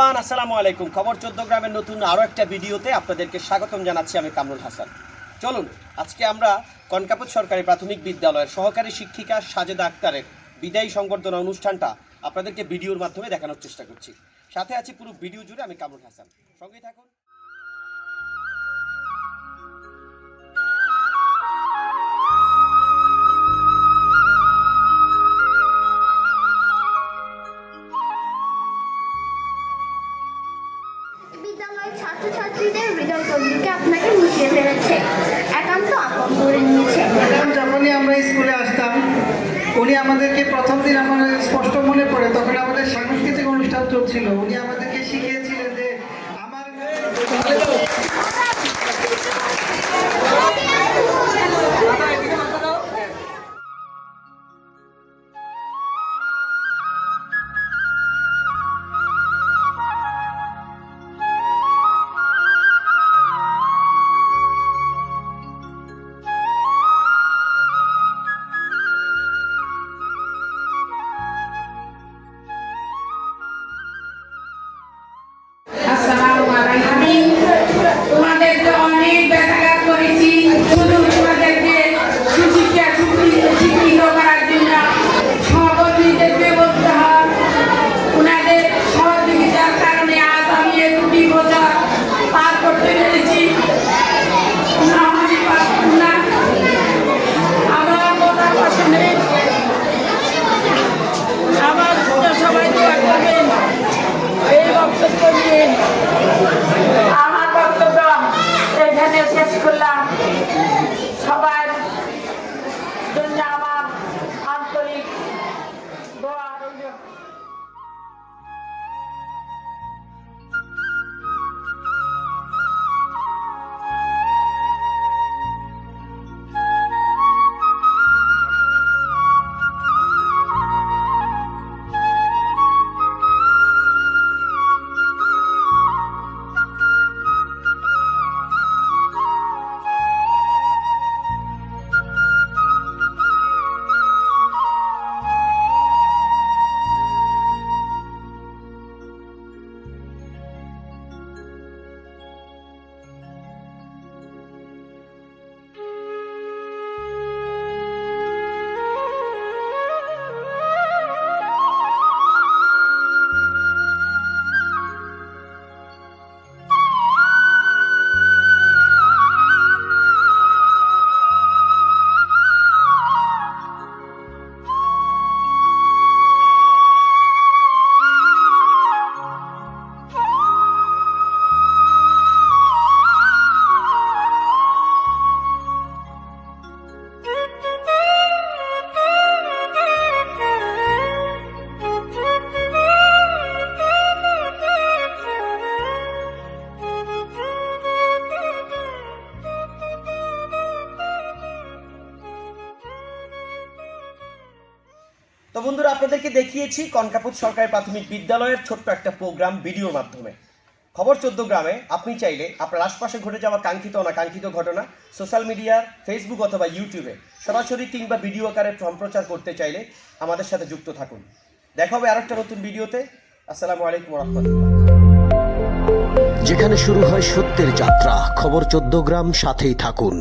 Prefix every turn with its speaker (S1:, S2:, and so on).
S1: আসসালামু আলাইকুম। খবর চোদ্দ গ্রামের নতুন আরও একটা ভিডিওতে আপনাদেরকে স্বাগতম জানাচ্ছি আমি কামরুল হাসান। চলুন, আজকে আমরা কনকাপুর সরকারি প্রাথমিক বিদ্যালয়ের সহকারী শিক্ষিকা সাজেদা আক্তারের বিদায়ী সংবর্ধনা অনুষ্ঠানটা আপনাদেরকে ভিডিওর মাধ্যমে দেখানোর চেষ্টা করছি। সাথে আছি পুরো ভিডিও জুড়ে আমি কামরুল হাসান। সঙ্গে থাকুন।
S2: আপনাকে একান্ত আপন করে
S3: যখনই আমরা স্কুলে আসতাম, উনি আমাদেরকে প্রথম দিন আমার স্পষ্ট মনে পড়ে, তখন আমাদের সাংস্কৃতিক অনুষ্ঠান চলছিল। উনি আমাদেরকে শিখিয়েছিলেন যে আমার
S4: করলাম
S1: তো বন্ধুরা, আপনাদেরকে দেখিয়েছি কনকাপুর সরকারি প্রাথমিক বিদ্যালয়ের ছোট্ট একটা প্রোগ্রাম ভিডিওর মাধ্যমে। খবর চোদ্দ গ্রামে, আপনি চাইলে আপনার আশপাশে ঘটে যাওয়া কাঙ্ক্ষিত অনাকাঙ্ক্ষিত ঘটনা সোশ্যাল মিডিয়া ফেসবুক অথবা ইউটিউবে সরাসরি কিংবা ভিডিও আকারে সম্প্রচার করতে চাইলে আমাদের সাথে যুক্ত থাকুন। দেখা হবে আরেকটা নতুন ভিডিওতে। আসসালামু আলাইকুম রহমতুল্লাহ
S5: যেখানে শুরু হয় সত্যের যাত্রা, খবর চোদ্দ গ্রাম সাথেই থাকুন।